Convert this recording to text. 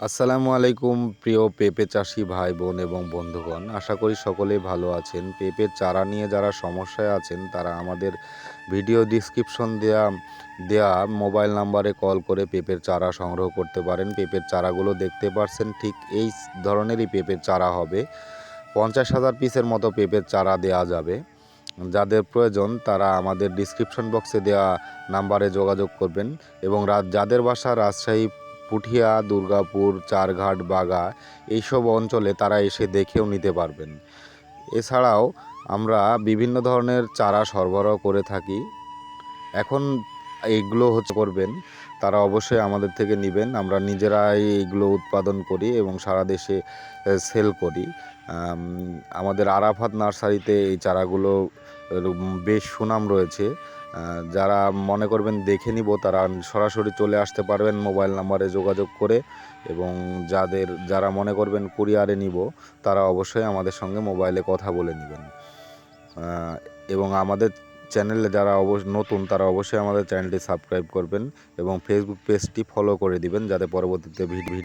আসসালামু আলাইকুম, প্রিয় পেঁপে চাষি ভাই, বোন এবং বন্ধুগণ। আশা করি সকলেই ভালো আছেন। পেঁপের চারা নিয়ে যারা সমস্যায় আছেন, তারা আমাদের ভিডিও ডিসক্রিপশন দেয়া দেয়া মোবাইল নাম্বারে কল করে পেঁপের চারা সংগ্রহ করতে পারেন। পেঁপের চারাগুলো দেখতে পারছেন, ঠিক এই ধরনেরই পেঁপের চারা হবে। পঞ্চাশ হাজার পিসের মতো পেঁপের চারা দেয়া যাবে। যাদের প্রয়োজন, তারা আমাদের ডিসক্রিপশন বক্সে দেওয়া নাম্বারে যোগাযোগ করবেন এবং যাদের বাসা রাজশাহী পুঠিয়া, দুর্গাপুর, চারঘাট, বাগা এইসব অঞ্চলে তারা এসে দেখেও নিতে পারবেন। এছাড়াও আমরা বিভিন্ন ধরনের চারা সরবরাহ করে থাকি। এখন এইগুলো হচ্ছে করবেন, তারা অবশ্যই আমাদের থেকে নেবেন। আমরা নিজেরাই এইগুলো উৎপাদন করি এবং সারা দেশে সেল করি। আমাদের আরাফাত নার্সারিতে এই চারাগুলো বেশ সুনাম রয়েছে। যারা মনে করবেন দেখে নিব, তারা সরাসরি চলে আসতে পারবেন মোবাইল নাম্বারে যোগাযোগ করে এবং যাদের, যারা মনে করবেন কুরিয়ারে নিব, তারা অবশ্যই আমাদের সঙ্গে মোবাইলে কথা বলে নেবেন। এবং আমাদের চ্যানেলে যারা অবশ্য নতুন, তারা অবশ্যই আমাদের চ্যানেলটি সাবস্ক্রাইব করবেন এবং ফেসবুক পেজটি ফলো করে দিবেন, যাতে পরবর্তীতে ভিডিও